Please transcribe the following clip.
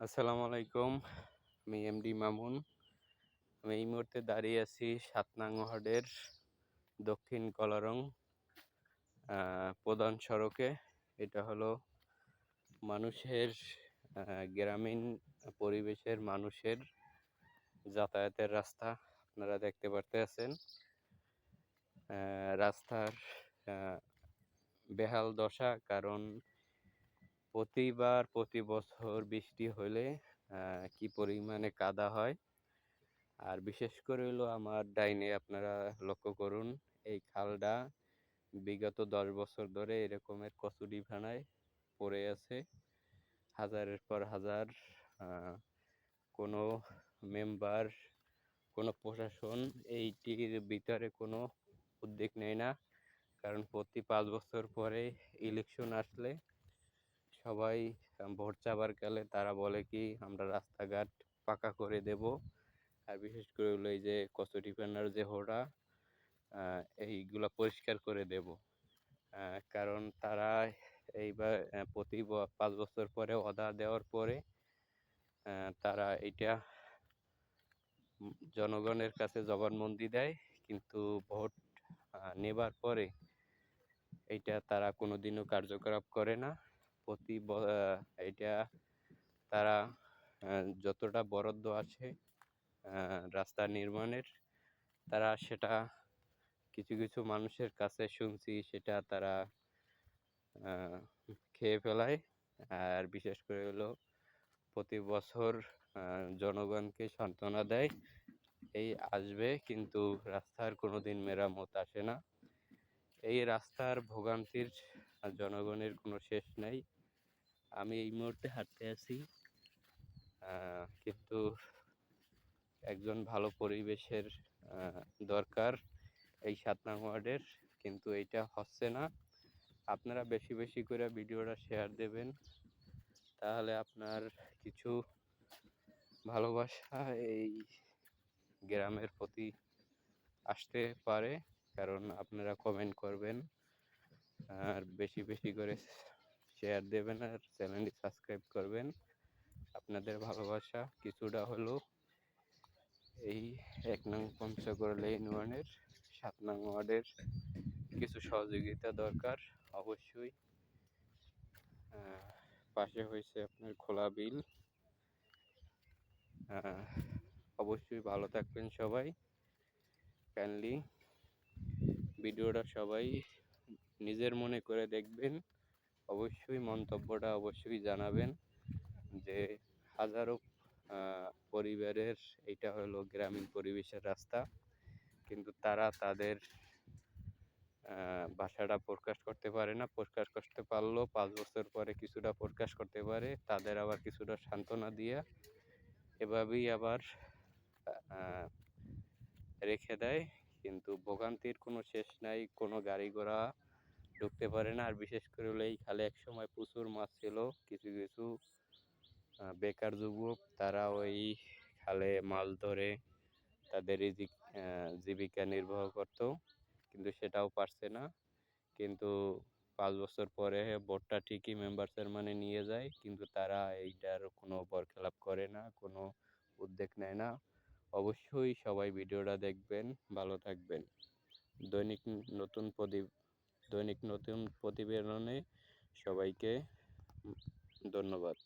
আসসালামু আলাইকুম। আমি এমডি মামুন। আমি এই মুহূর্তে দাঁড়িয়ে আছি সাত নং ওয়ার্ডের দক্ষিণ কলারং প্রধান সড়কে। এটা হলো মানুষের গ্রামীণ পরিবেশের মানুষের যাতায়াতের রাস্তা। আপনারা দেখতে পারতেছেন আহ, রাস্তার বেহাল দশা কারণ প্রতিবার প্রতি বছর বৃষ্টি হলে কি পরিমাণে কাদা হয়? আর বিশেষ করে হলো আমার ডাইনে আপনারা লক্ষ্য করুন, এই খালটা বিগত দশ বছর ধরে এরকমের কচুরি ভানায় পড়ে আছে। হাজারের পর হাজার কোনো মেম্বার, কোনো প্রশাসন এইটির ভিতরে কোনো উদ্যোগ নেয় না। কারণ প্রতি পাঁচ বছর পরে ইলেকশন আসলে সবাই ভোট চাবার গেলে তারা বলে কি আমরা রাস্তাঘাট পাকা করে দেব। আর বিশেষ করে হলো এই যে কচুরি পানার যে হোড়া এইগুলা পরিষ্কার করে দেব। কারণ তারা এইবার প্রতি পাঁচ বছর পরে অদা দেওয়ার পরে তারা উম, জনগণের কাছে জবানবন্দি দেয়। কিন্তু ভোট নেবার পরে এইটা তারা কোনোদিনও কার্যকলাপ করে না। প্রতি এইটা তারা যতটা বরাদ্দ আছে রাস্তা নির্মাণের, তারা সেটা কিছু কিছু মানুষের কাছে শুনছি, সেটা তারা খেয়ে ফেলায়। আর বিশেষ করে হলো প্রতি বছর জনগণকে সান্ত্বনা দেয়, এই আসবে, কিন্তু রাস্তার কোনোদিন মেরামত আসে না। এই রাস্তার ভোগান্তির জনগণের কোনো শেষ নেই। আমি এই মুহূর্তে হাঁটতে আছি। কিন্তু একজন ভালো পরিবেশের দরকার এই সাত নং ওয়ার্ডের, কিন্তু এইটা হচ্ছে না। আপনারা বেশি বেশি করে ভিডিওটা শেয়ার দেবেন। তাহলে আপনার কিছু ভালোবাসা এই গ্রামের প্রতি আসতে পারে, কারণ আপনারা কমেন্ট করবেন। আর বেশি বেশি করে শেয়ার দেবেন আর চ্যানেলটি সাবস্ক্রাইব করবেন। আপনাদের ভালোবাসা কিছুটা হলো এই এক নং পঞ্চগড় লেন ওয়ানের সাত নং ওয়ার্ডের কিছু সহযোগিতা দরকার, অবশ্যই। পাশে হয়েছে আপনার খোলা বিল। অবশ্যই ভালো থাকবেন সবাই। কাইন্ডলি ভিডিওটা সবাই নিজের মনে করে দেখবেন। অবশ্যই মন্তব্যটা অবশ্যই জানাবেন যে হাজারো পরিবারের এটা হলো গ্রামীণ পরিবেশের রাস্তা। কিন্তু তারা তাদের ভাষাটা প্রকাশ করতে পারে না, প্রকাশ করতে পারলেও পাঁচ বছর পরে কিছুটা প্রকাশ করতে পারে, তাদের আবার কিছুটা সান্ত্বনা দিয়ে এভাবেই আবার রেখে দেয়। কিন্তু ভোগান্তির কোনো শেষ নাই, কোনো গাড়ি ঘোড়া ঢুকতে পারে না। আর বিশেষ করে হলো এই খালে এক সময় প্রচুর মাছ ছিল, কিছু কিছু বেকার যুবক, তারা ওই খালে মাছ ধরে তাদের জীবিকা নির্বাহ করতো, কিন্তু সেটাও পারছে না। কিন্তু পাঁচ বছর পরে ভোটটা ঠিকই মেম্বার চেয়ারম্যানে নিয়ে যায়, কিন্তু তারা এইটার কোনো বরখেলাপ করে না, কোনো উদ্যোগ নেয় না। অবশ্যই সবাই ভিডিওটা দেখবেন, ভালো থাকবেন। দৈনিক নতুন প্রতি দৈনিক নতুন প্রতিবেদনে সবাইকে ধন্যবাদ।